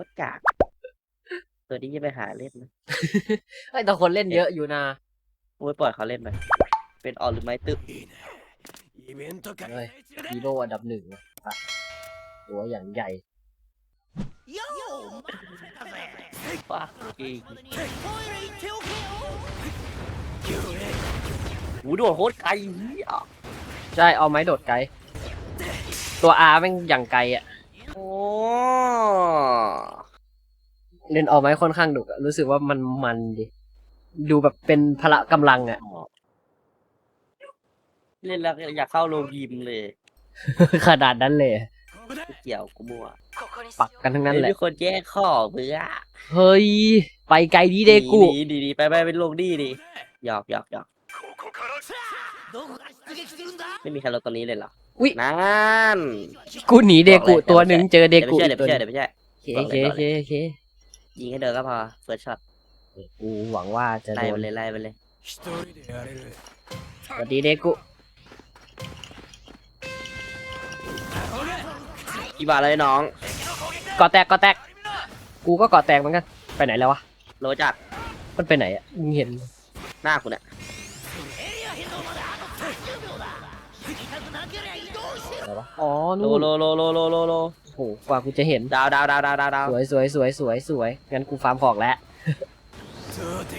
ตรกากตัวนี้จะไปหาเล่นนะ เฮ้ยแต่คนเล่นเยอะอยู่นะ โอ้ยปล่อยเขาเล่นไปเป็นออลหรือไม่ตึ๊บ イベント会 เฮ้ยฮีโร่อันดับหนึ่งอะตัวอย่างใหญ่ ป้าจริงหูโดดโคตรไกลเหี้ย ใช่เอาไม้โดดไกล ตัวอาแม่งอย่างไกลอะ เล่นออกไหมค่อนข้างดุอรู้สึกว่ามันมันดิดูแบบเป็นพละกำลังอะ เล่นแล้วอยากเข้าโรงยิมเลยขนาดนั้นเลยเกี่ยวกูมั่วปักกันทั้งนั้นแหละคนแย่ข้อเบื่อเฮ้ย ไปไกลดีเดกู ดีดีไปไปเป็นโรงดีดีหยอกหยอกหยอกไม่มีใครลดตอนนี้เลยหรอ อุ๊ย นั่นกูหนีเดกุตัวหนึ่งเจอเดเดี๋ยวไปกุช่อเดี๋ยวไม่เชื่งเดี๋ยวไปช่วยโอโอเคโอเคโอเคยิงให้เดินก็พอเฟิร์สช็อตกูหวังว่าจะไล่โดไปนเลยไล่ไปเลยสวัสดีเดกุกี่บาทเลยน้อง ก่อแตกก่อแตก กูก็ก่อแตกเหมือนกัน ไปไหนแล้ววะ โลจัดมันไปไหนอะมึงเห็นหน้ากูเนี่ย ไรวะอ๋อโลโลโลโลโลโลโอ้หกว่ากูจะเห็นดาวดาวดาวดาวดาวสวยสวยสวยสวยสวยงั้นกูฟาร์มของแล้ว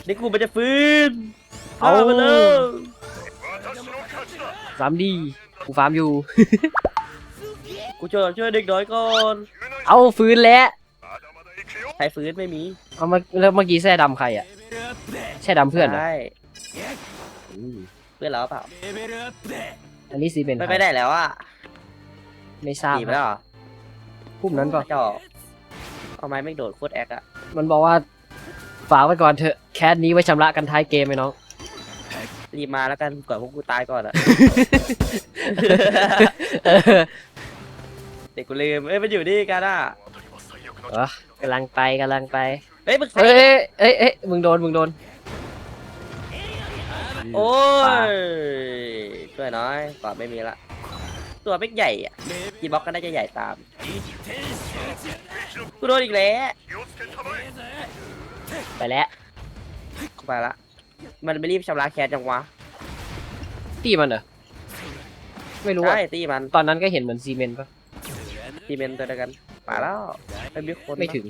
นี่กูมันจะฟื้นเอา มเลยฟาร์มดีกูฟาร์มอยู่ กูช่วยช่วยเด็กน้อยก่อนเอาฟื้นแล้วใครฟื้นไม่มีเอามาแล้วเมื่อกี้แส่ดำใครอะแส่ดำเพื่อนใช่เพื่อนเราเปล่าอันนี้ซีเป็นไปไม่ได้แล้วอะ ไม่ทราบหนีไปแล้วเหรอพุ่มนั้นเปล่ะเจ้าเอาไม้ไม่โดดโคตรแอคอะมันบอกว่าฝากไว้ก่อนเถอะแคสนี้ไว้ชำระกันท้ายเกมไหมน้อง รีบมาแล้วกันก่อนพวกกูตายก่อนอะเออเด็กกูลืมเอ้ยมันอยู่นี่กันอะเออกำลังไปกำลังไป เฮ้ยมึงใครเอ้ยเอ้ยเอ้ยมึงโดนมึงโดน โอ้ปลายช่วยน้อยก่อนไม่มีละ ตัวไม่ใหญ่อะจีบ็อกก็น่าจะใหญ่ตามกูโดนอีกแล้วไปแล้วไปละมันไม่รีบชำระแคสจังวะตีมันเหรอไม่รู้ใช่ตีมันตอนนั้นก็เห็นเหมือนซีเมนต์ปะซีเมนต์ตัวเดียวกันไปแล้วไม่มีคนไม่ถึง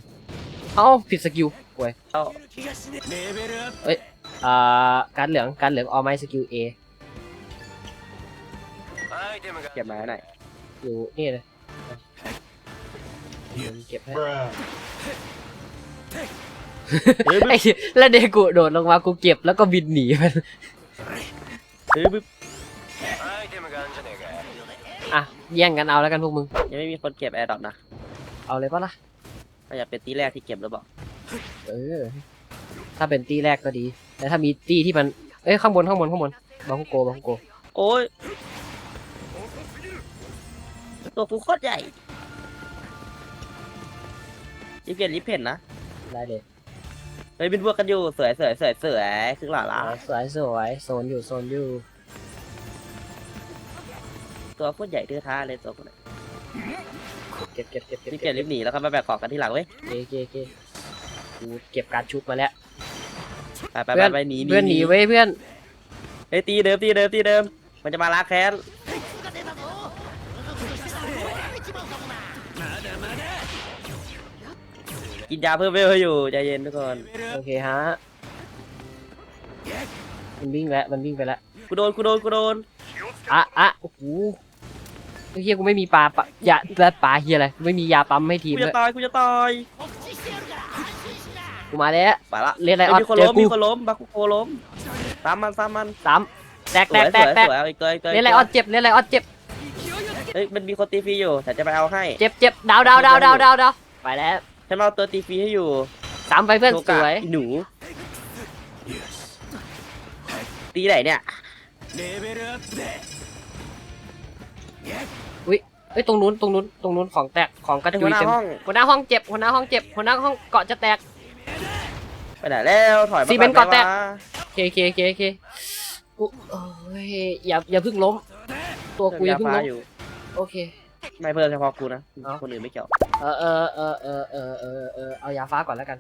เอ้าผิดสกิลป่วยเอ้าเอ้ยอ่าการเหลืองการเหลืองออไม้สกิลเอ เก็บมาไหนอยู่นี่เลยเก็บให้แล้วเด็กกูโดดลงมากูเก็บแล้วก็บินหนีมันอะแย่งกันเอาแล้วกันพวกมึงยังไม่มีคนเก็บแอร์ดรอปนะเอาเลยปะล่ะก็อยากเป็นตีแรกที่เก็บหรือเปล่าเออ ถ้าเป็นตีแรกก็ดี แต่ถ้ามีตีที่มัน เอ้ยข้างบนข้างบนข้างบนบังโกบังโก โอ้ย ตัวกูโคตรใหญ่รีบเก็บรีบเพ่นนะได้เลยเฮ้ยเป็นพวกกันอยู่สวยสวยสวยสวยคือหล่าละสวยสวยโซนอยู่โซนอยู่ ตัวโคตรใหญ่ทื่อท้าเลยตัวคนนั้นเก็บเก็บเก็บเก็บรีบเก็บรีบหนีแล้วก็มาแบกของกันที่หลังเว้ยเกเกเกกูเก็บการชุบมาแล้วไปไปเพื่ไปอนไปหนีเพื่อนหนีไว้ยเพื่อนเฮ้ยตีเดิมตีเดิมตีเดิม มันจะมาล้างแค้น กินยาเพิ่มเวลใอยู่ใจเย็นทุกคนโอเคฮะ มันวิ่งแล้ว มันวิ่งไปแล้ว กูโดนกูโดนกูโดนอะอะโอ้โหเฮียกูไม่มีปลาปะยาและปลาเฮียอะไรไม่มียาปั๊มให้ทีมกูเลจะยตายกูจะตายกูมาแล้ว ไปละเรียกอะไรออดมีคนล้มมีคนล้มบักกุโคล้มตามมันตามมันสามแตกแตกแตกแตกเอาอีกเลยกเล่นอะไรออดเจ็บเรียนอะไรออดเจ็บ เฮ้ยมันมีคนตีฟรีอยู่แต่จะไปเอาให้เจ็บเจ็บดาวดาวดาวดาวดาวไปแล้ว ฉันเอาตัวตีฟีให้อยู่สามไปเพื่อนสวยหนู ตีไหนเนี่ย เอ้ยตรงนู้นตรงนู้นตรงนู้นของแตกของกระจุยเต็หัวหน้าห้อง หัวหน้าห้องเจ็บหัวหน้าห้องเจ็บหัวหน้าห้องเกาะจะแตก ไปไหนแล้วถอยมาซีเมนต์ก่อนแตก ไหมวะเคเคโอเคกูโอ้ยอย่าอย่าเพิ่งล้ม ตัวกูอย่าเพิ่งล้มโอเค ไม่เพิ่มเฉพาะกูนะ เอ้า คนอื่นไม่เกี่ยว เออเออเออเออเออเออเออเอายาฟ้าก่อนแล้วกัน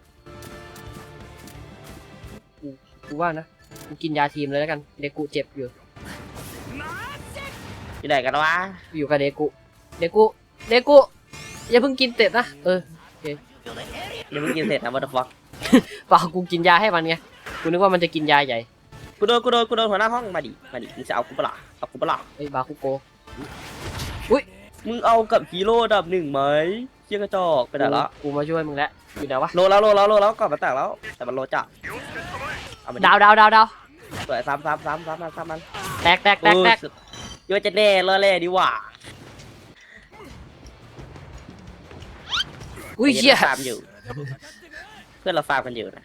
กูกูว่านะกูกินยาทีมเลยแล้วกันเดกุเจ็บอยู่ อยู่ไหนกันวะอยู่กับเดกุเดกุเดกุอย่าเพิ่งกินเต็ดนะเออยังไม่กินเสร็จนะวัตถุฟักเปล่ากูกินยาให้มันไงกูนึกว่ามันจะกินยาใหญ่กูโดนกูโดนกูโดนหัวหน้าห้องมาดิมาดิมึงจะเอากูเปะล่าเอากูเปะล่าเอ้ยบาคุโก มึงเอากับฮีโร่ดับหนึ่งไหมเชี่ยกระจอกไปไหนละกูมาช่วยมึงแล้วอยู่ไหนวะโลแล้วโลแล้วโลแล้วก่อนมาแตกแล้ว แต่มันโลจัดเอามาดาวดาวดาวดาวสวยซ้ำซ้ำซ้ำซ้ำซ้ำซ้ำมันแตกแตกแตกแตกเออโยจะแน่รอแล่ดีกว่าอุ้ยเชี่ยฟาร์มอยู่ เพื่อนเราฟาร์มกันอยู่นะ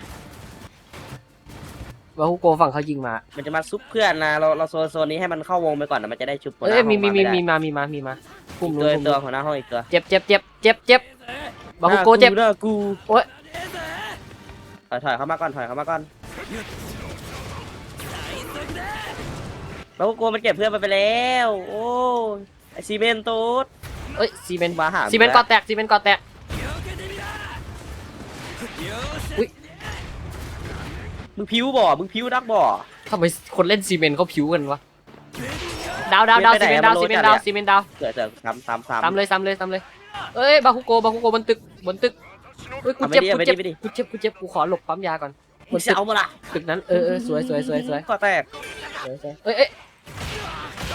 บาคุโกฝั่งเขายิงมามันจะมาซุปเพื่อนนะเราเราโซนโซนนี้ให้มันเข้าวงไปก่อนนะมันจะได้ชุบหัวหเอ้น้ายห้องมีมีมีามีไได้มามีมามีมาคุมอีกนู้ตัวนคุมตัวนู้นหัวหน้าห้องอีกตัวเจ็บเจ็บเจ็บเจ็บเจ็บบาคุโกเจ็บหน้ากูโอ๊ยถอยถอยเข้ามาก่อนถอยเข้ามาก่อนบาคุโกมันเก็บเพื่อนมันไปแล้ว โอ้ยไอซีเมนต์ตูด เอ้ยซีเมนต์มาหา ซีเมนต์กอแตกซีเมนต์กอแตก มึงพิ้วบ่มึงพิ้วนักบ่ ทำไมคนเล่นซีเมนต์เขาผิวกันวะดาวดาวดาวไปซีไหนเมนต์ดาวอะซีเมนต์มันโลดาวจัดอะซีเมนต์ดาวเกิดเกิดซ้ำซ้ำซ้ำ ซ้ำเลยซ้ำเลยซ้ำเลยเอ้ยบาคุโกบาคุโกบนตึกบนตึกเฮ้ยกูเอาไปเจ็บดิกูเอาไปเจ็บดิไปดิ กูเจ็บกูเจ็บกูขอหลบปั๊มยาก่อนบมึนงตึจะกเอามาละตึกนั้นเออเออสวยสวยสวยสวยก็แตกสวยสวยเอ้ยเอ้ย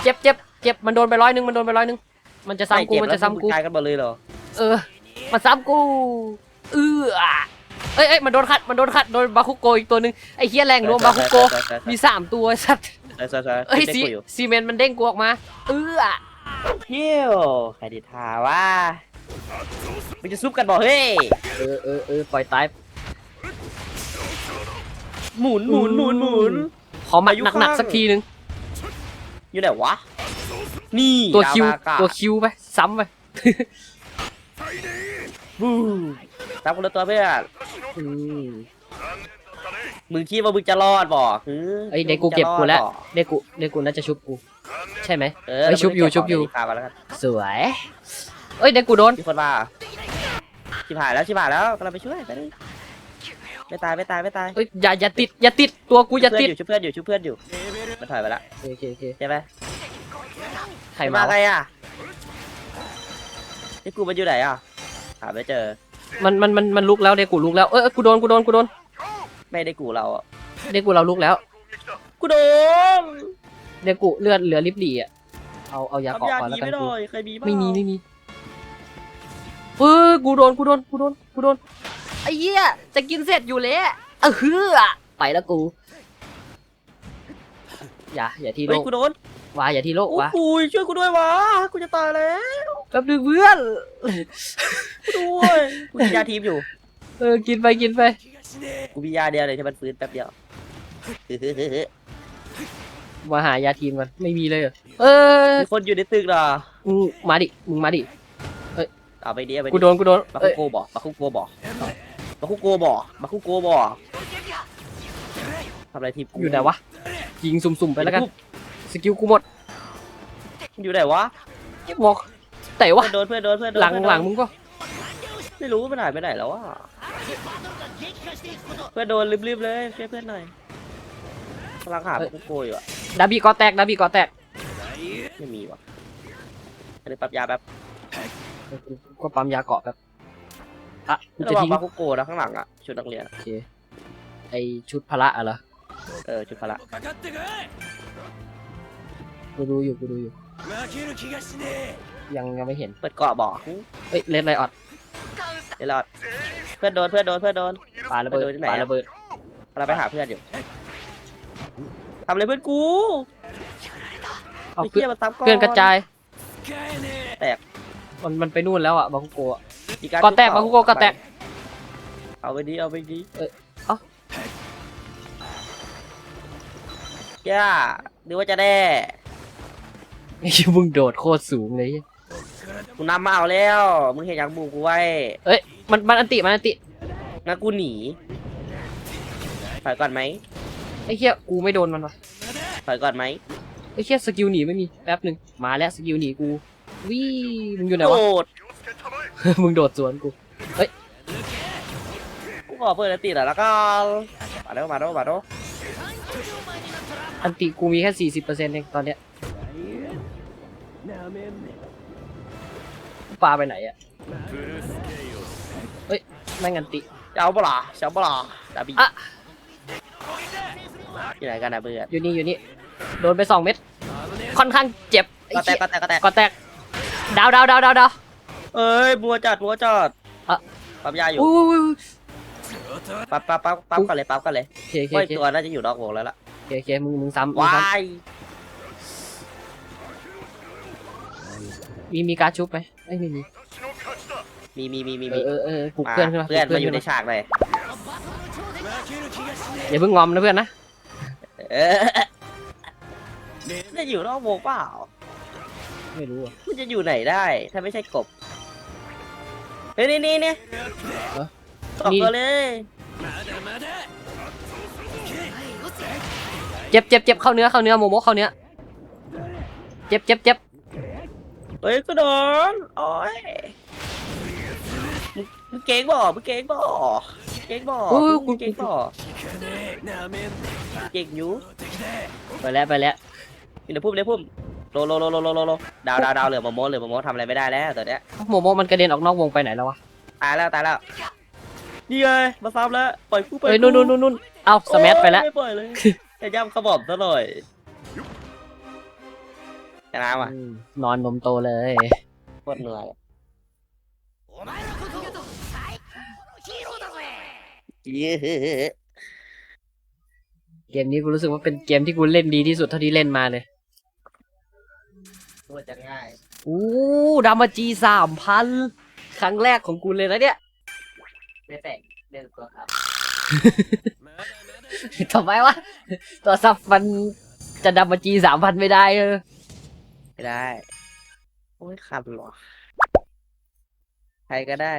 เจ็บเจ็บเจ็บมันโดนไปร้อยหนึงมันโดนไปร้อยหนึงมันจะซ้ำกูมันจะซ้ำกูกลายกันหมดเลยเหรอเออ มันซ้ำกูเออ เอ้ยเอ้ยมันโดนขัดมันโดนขัดโดนบาคุโกอีกตัวหนึงไอ้เฮียแรงรวมบาคุโกมีสามตัวสัตว์ใช่ใช่ใช่เอ้ยเด็กซีกูอยู่ซีเมนต์มันเด้งกูออกมา เออเฮียวใครดิทาว่ามึงจะซุบกันบ่เฮ้ยเออเออเออปล่อยตายหมุนหมุนหมุนหมุนขอหมัดอายุหนักข้างๆสักทีนึงอยู่ไหนวะนี่ตัวคิวดามากะตัวคิวไปซ้ำไปบู ตามคนละตัวเพื่อนอืมมึงคิดว่ามึงจะรอดบ่หือเอ้ยเด็กกูเก็บกูแล้วมึงจะรอดบ่เด็กกูเด็กกูน่าจะชุบกู ใช่ไหมเอเอ้ยชุบอยู่ชุบอยู่พามาแล้วกันสวยเอ้ยเด็กกูโดนมีคนมาชิบหายแล้วชิบหายแล้วกำลังไปช่วยไปดิไม่ตายไม่ตายไม่ตายเอ้ยอย่าอย่าติดอย่าติดตัวกูอย่าเพื่อนติดอยู่ช่วยเพื่อนอยู่ช่วยเพื่อนอยู่มันถอยไปละโอเคโอเคใช่ไหมใครใครมามาใครวะอะนี่กูมันอยู่ไหนอะหาไม่เจอ มันมันมันมันลุกแล้วเด็กกูลุกแล้วเอ้ยเอ้ยกูโดนกูโดนกูโดนไม่ได้กูเราอะเด็กกูเราลุกแล้วกูโดนเด็กกูเลือดเหลือลิบหลีอะเอาเอายาทำเกาะยาก่อนแล้ดีวกันไม่ได้กูใครมีบ้างไม่มีไม่มีเออกูโดนกูโดนกูโดนกูโดนไอ้เหี้ยจะกินเสร็จอยู่แล้วเออฮือไปแล้วกู อย่าอย่าทีโลเฮ้ยกกูโดน วาอย่าทีโลกโอ้วะโหช่วยกูด้วยวะกูจะตายแล้วแป๊บนึงเพื่อนกูด้วยกูกินยาทีมอยู่เออ กินไปกินไป กูมียาเดียวเลยที่มันฟื้นแป๊บเดียวมาหายาทีมกันไม่มีเลยเหรอเออมีคนอยู่ในตึกเหรอมึงมาดิ มึงมาดิ เอาไปดิเอาไปกูโดนกูโดนมาคุเอ้ยโกบอกมาคุโกบอกมาคุโกบอกมาคุโกบอกทำอะไรทีมกูอยู่ไหนวะ ยิงสุ่มๆไปแล้วกัน สกิลกูหมด อยู่ไหนวะยิบบอกแต่ว่าเพื่นโดนเพื่อนโดนเพื่อนโดนหลังหลังมึงก็ไม่รู้มัไหนยไปไหนแล้ววะเพื่อนโดนรีบๆเลยช่วยเพื่อนหน่อยกำลังหาพวกโกยอยู่อะดับบี้ก็แตกดับบี้ก็แตกไม่มีวะอันนี้ปรับยาแบบก็ปั๊มยาเกาะแบบอะกูจะระทิ้งปลาพวกโกนะข้างหลังอะชุดนักเรียนโอเคไอชุดพละอะเหรอเออชุดพละ กูดูอยู่กูดูอยู่ยังยังไม่เห็นเปิดเกาะบ่อเฮ้ยเล่นไรออดเล่นไรออดเพื่อนโดนเพื่อนโดนเพื่อนโดนปาระเบิดปาระเบิดเราไปหาเพื่อนอยู่ทำอะไรเพื่อนกูเอาเพื่อนมาซับเพื่อนกระจายแตกมันมันไปนู่นแล้วอะบาคุโกะก่อนแตกบาคุโกะก็แตกเอาไปดีเอาไปดีเออแกดูว่าจะได้ ไอ้เหี้ยมึงโดดโคตรสูงเลย กูนำมาเอาแล้ว มึงเห็นยังบูกูไว้มันมันอันติ มันอันติ งั้นกูหนีถอยก่อนไหมไอ้เหี้ยกูไม่โดนมันวะถอยก่อนไหมไอ้เหี้ยสกิลหนีไม่มี แป๊บหนึ่งมาแล้วสกิลหนีกูวิมึงอยู่ไหนโดวะ ด มึงโดดสวนกู กูขอเปิดอันติดแล้วก็มาเด้อมาเด้อมาเด้ออันติกูมีแค่สี่สิบเปอร์เซ็นต์เองตอนเนี้ย ปลาไปไหนอะเฮ้ยแม่งอันติจะเอาเปล่าจะเอาเปล่าดาบีอะที่ไหนกันนะเพื่อนอยู่นี่อยู่นี่โดนไปสองเม็ดค่อนข้างเจ็บไอ้ก็แตเหี้กยก็แตกก็แตกก็แตกดาวดาวดาวดาวดาวเอ้ยบัวจัดบัวจัดอะปั๊มยาอยู่อุ้ยอุ้ยอุ้ยปั๊บปั๊บปั๊บปั๊บกันเลยปั๊บกันเลยโอเคโอเคโอ้โอยเคตัวน่าจะอยู่นอกวงแล้วล่ะโอเคโอเคมึงมึงซ้ำมึงวาซ้ย มีมีการชุบไหมไม่มีมีมีมีมีเออเออปลุกเพื่อนขึ้นมาเพื่อนปลุมาอยู่ในฉากเลยอย่าเพิ่งงอมนะเพื่อนนะจะอยู่นอกวงเปล่า ไม่รู้อะมันจะอยู่ไหนได้ ถ้าไม่ใช่กบเฮ้ยนี่นี่เนี่ยสอกตัวเลยเจ็บเจ็บเจ็บเข้าเนื้อเข้าเนื้อโมโมเข้าเนื้อเจ็บเจ็บเจ็บ เฮ้ยก็โดนโอ้ยมึงเก่งบ่มึงเก่งบ่เก่งบ่ยกู มึงเก่งบ่เก่งอยู่ไปแล้วไปแล้วอย่าพุ่มเดี๋ยวพุ่มโลโลโลโลโลโลดาวดาวดาวเหลือโมโมดเหลือโมโมดทำอะไรไม่ได้แล้วตอนเนี้ยโมโมมันกระเด็นออกนอกวงไปไหนแล้ววะตายแล้วตายแล้วนี่ไงมาซ้ำแล้วปล่อยกูไปเฮ้ยนู่นนู่นนู่นเอาสแมัชไปแล้วไม่ปล่อยเลยจะย่ำขบอบซะหน่อย ชนะว่ะนอนนมโตเลยโคตรเหนื่อยเกมนี้กูรู้สึกว่าเป็นเกมที่กูเล่นดีที่สุดเท่าที่เล่นมาเลยตัจะง่ายอู้ดามาจีสามพันครั้งแรกของกูเลยนะเนี่ยไม่แตกเดินตัวครับทำไมวะตัวซับมันจะดามาจีสามพันไม่ได้เออ ไม่ได้ โอ้ยคันว่อใครก็ได้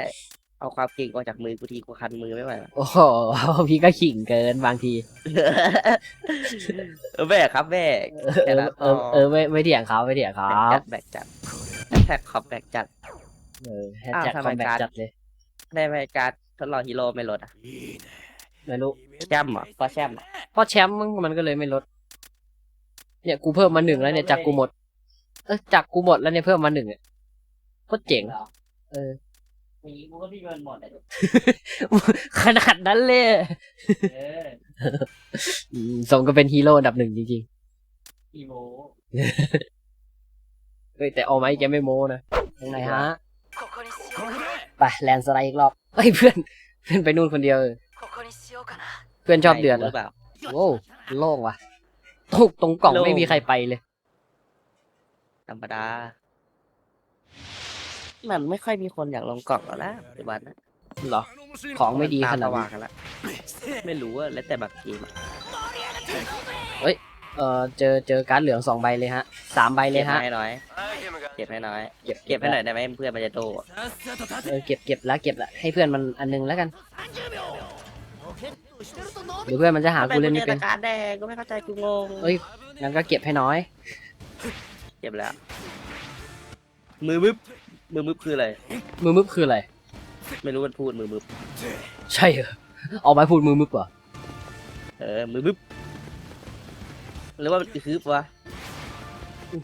เอาความเก่งออกจากมือกูทีกูคันมือไม่ไหวละ โอ้โห พี่ก็ขิงเกินบางที เออแบกครับแบกเออเออไม่ไม่เถียงเขาไม่เถียงเขาแบกจัดแบกจัดแท็กขอบแบกจัด เออแฮชแท็กอ้ไมอมแบการ์ด จัดเลย ในรายการทดลองฮีโร่ไม่ลดอะไม่รู้แชมป์อะพอแชมป์เอเพราะแชมป์มันก็เลยไม่ลด เนี่ยกูเพิ่มมาหนึ่งแล้วเนี่ยจากกูหมด เออจากกูหมดแล้วเนี่ยเพิ่มมาหนึ่งอะโคตรเจ๋งเหรอเออมีกูก็พี่เงินหมดเลยขนาดนั้นเลยสมก็เป็นฮีโร่ดับหนึ่งจริงๆอีโมเฮ้ยแต่ออาไหมแกไม่โมนะยังไงฮะไปแลนสไลด์อีกรอบเฮ้เพื่อน เพื่อนไปนู่นคนเดียวเพื่อนชอบเดือดหรือเปล่าโอ้โล่งว่ะตกตรงกล่องไม่มีใครไปเลย ธรรมดา มันไม่ค่อยมีคนอยากลงกล่องหรอกนะปัจจุบันนะ เหรอ ของไม่ดีขนาดว่ากันละไม่รู้อะแล้วแต่แบบเกมเฮ้ยเออเจอเจอการเหลืองสองใบเลยฮะสามใบเลเก็ยบฮะให้น้อย เก็บให้น้อย เก็บเก็บให้หน่อยได้ไหมเพื่อนมันจะโตเออเก็บเก็บแล้วเก็บละให้เพื่อนมันอันนึงแล้วกันหรือเพื่อนมันจะหาทำไกูเล่นไม่เป็นการแดงก็ไม่เข้าใจกูงงเอ้ยงั้นก็เก็บให้น้อย เก็บแล้ว มือมึบมือมึบคืออะไร มือมึบคืออะไร ไม่รู้มันพูดมือมึบใช่เหรอเอาไม้พูดมือมึบเหรอเออ มือมึบหรือว่ามันฮึบวะ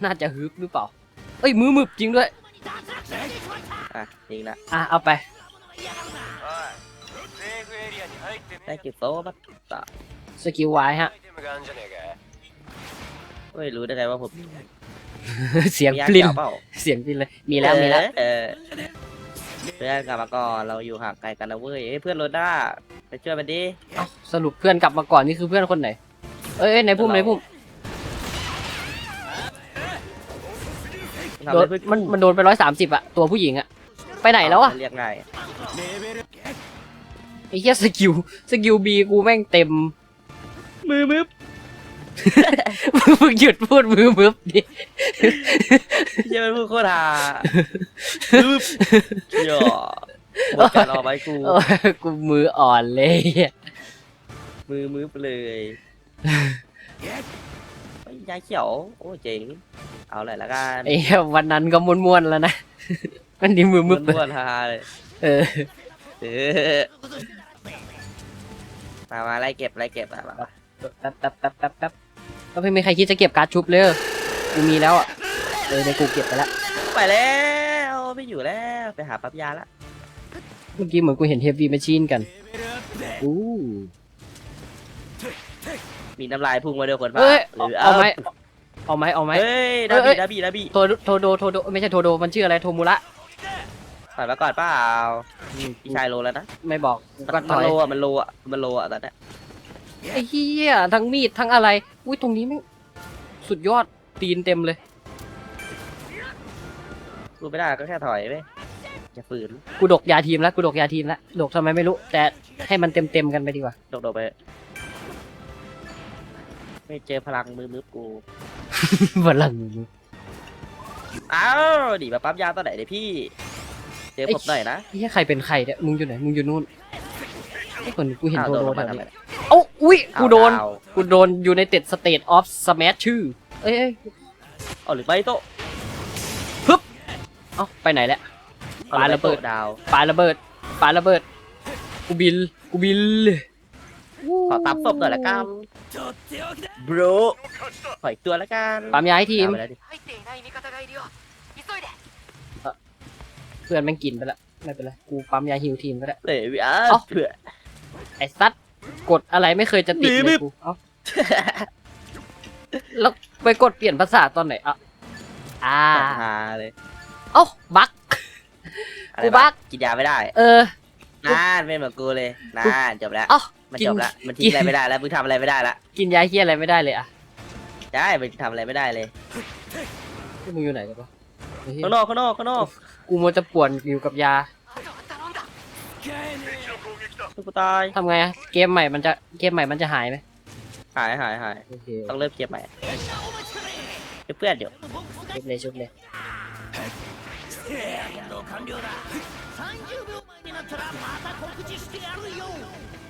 น่าจะฮึบหรือเปล่า เอ้ยมือมึบจริงด้วย อะจริงละอะเอาไป ได้กี่โต้บัตตะสกิลไว้ฮะ ไม่รู้ได้ไงว่าผม เสียงฟลินเสียงฟลินเลยมีแล้วมีแล้วเพื่อนกลับมาก่อนเราอยู่ห่างไกลกันนะเว้ยเพื่อนรถหน้าไปช่วยมันดิสรุปเพื่อนกลับมาก่อนนี่คือเพื่อนคนไหน เอ้ยในพุ่มในพุ่มโดนมันมันโดนไปร้อยสามสิบอะตัวผู้หญิงอะไปไหนแล้วอะเรียกไงไอ้เหี้ยสกิลสกิลบีกูแม่งเต็ม มือมืบ มึงหยุดพูดมือมึบดิเหี้ยังเป็นผู้โคตรฮามึบย่อหมดการรอไว้กู โอ้ยกูมืออ่อนเลยอะมือมึบเลยเฮ้ยยาเขียว โอ้เจ๋ง เอาเลยละกันไอ้เหี้ยวันนั้นก็ม้วนๆแล้วนะมันดีมือมึบม้วนๆฮาๆเลยเออเออมามาไล่เก็บไล่เก็บอะมามาแป๊บแป๊บแป๊บแป๊บแป๊บ ก็ไม่มีใครคิดจะเก็บการ์ดชุบเลยกูมีแล้วอะเออในกูเก็บไปแล้วไปแล้วไม่อยู่แล้วไปหาปั๊บยาละเมื่อกี้เหมือนกูเห็นเฮฟวี่แมชชีนกันอู้มีน้ำลายพุ่งมาด้วยคนฟ้าเอ้ยหรือเอาไหมเอาไหมเอาไหมเฮ้ยเอ้ดายเอ้บียดาบีดาบีโทโดโทโดโทโดไม่ใช่โทโดมันชื่ออะไรโทมุระถอยมาก่อนเปล่าพี่ชายโลแล้วนะไม่บอกกูก็ถมันอยโลอะมันโลอะมันโลอะตอนเนี้ย ไอ้เหี้ยทั้งมีดทั้งอะไร อุ้ยตรงนี้แม่งสุดยอดตีนเต็มเลยรูไม่ได้ก็แค่ถอยไปจะฝืนกูดกยาทีมแล้วกูดกยาทีมแล้วดกทำไมไม่รู้ แต่ให้มันเต็มเต็มๆกันไปดีกว่า โดดๆไป ไม่เจอพลังมือมือกูพลังอ้าวดีมาปั๊บยาตอนไหนเนี่ยพี่ เจอผมหน่อยนะไอ้เหี้ยใครเป็นใครเนี่ยมึงอยู่ไหนมึงอยู่นู่นไอ้คนกูเห็นอ้าวโทโดลงแถมาวทำไมนี้เอ้า อุ้ยกูโดน กูโดนอยู่ในเต็ดสเตตออฟสมัชชื่อ เอ้ยเอาหรือไปโตปึ๊บเอ้าไปไหนแล้วปาระเบิดดาวปาระเบิดปาระเบิด กูบิน กูบินขอตับศพหน่อยละกันบรูล่อยตัวละกันปั๊มย้ายทีม เพื่อนแม่งกินไปละ ไม่เป็นไร กูปั๊มยาฮิวทีมก็ได้เดี๋ยวเผื่อไอ้สัตว์ กดอะไรไม่เคยจะติดหนีเลไม่ ยกูเอ้า แล้วไปกดเปลี่ยนภาษาตอนไหนอะอ่าหาเลยเอ้าบัก อะไรกูบักกินยาไม่ได้เออ นานไม่เหมือนกูเลยนานจบแล้วเอ้ามันกินจบแล้วมันทิ้งอะไรไม่ได้แล้วมึงทำอะไรไม่ได้ละกินยาเฮียอะไรไม่ได้เลยอะได้มันทำอะไรไม่ได้เลยที่มึงอยู่ไหนกันปะไอ้เหี้ยข้างนอกข้างนอกข้างนอกกูมัวจะป่วนอยู่กับยา กูตายทำไงอะเกมใหม่มันจะเกมใหม่มันจะหายไหมหายหายหายต้องเริ่มเกมใหม่เดี๋ยวเพื่อนเดี๋ยวชุบเลยชุบเลย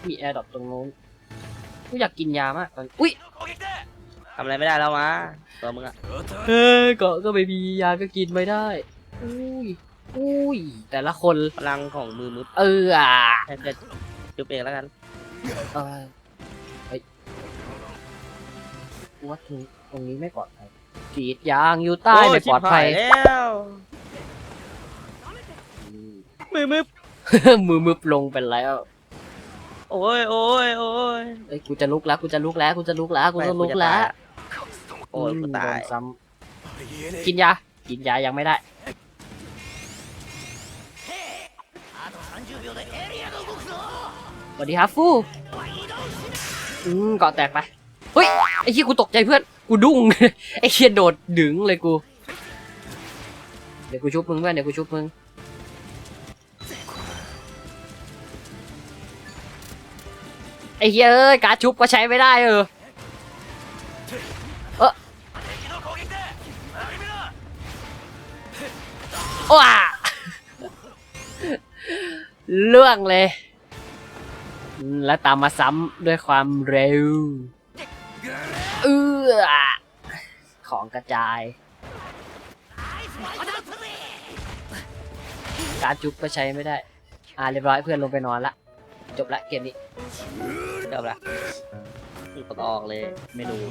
มีแอร์ดรอปตรงนู้นกูอยากกินยามากอุ้ยทำอะไรไม่ได้แล้ววะตัวมึงอะเออก็ก็ไม่มียาก็กินไม่ได้อุ้ยอุ้ยแต่ละคนพลังของมือมือเอออะ จุบเองแล้วกันเออเฮ้ยกูว่าตรงตรงนี้ไม่ปลอดภัยกรีดยางอยู่ใต้ไม่ปลอดภัย โชิบหาแล้วมือมือมือมึบลงไปแล้ว โอ้ยโอ้ยโอ้ยเอ้ยกูจะลุกแล้วกูจะลุกแล้วกูจะลุกแล้วกูจะลุกแล้วโอ้ยกูตายโดนซ้ำกินยา กินยายังไม่ได้ วัสดีครับฟูอืมก่อแตกไปเฮ้ยไอ้เฮียกูตกใจเพื่อนกูดุ้งไอ้เฮียโดดดึงเลยกูเดี๋ยวกูชุบมึงเพื่อนเดี๋ยวกูชุบมึงไอ้เฮียเอ้ยการชุบก็ใช้ไม่ได้เออเออว้าเรื่องเลย แล้วตามมาซ้ำด้วยความเร็ว เออของกระจาย การจุบก็ใช้ไม่ได้ อ่าเรียบร้อยเพื่อนลงไปนอนละ จบละเกมนี้เดี๋ยวละนี่ปกออกเลย ไม่รู้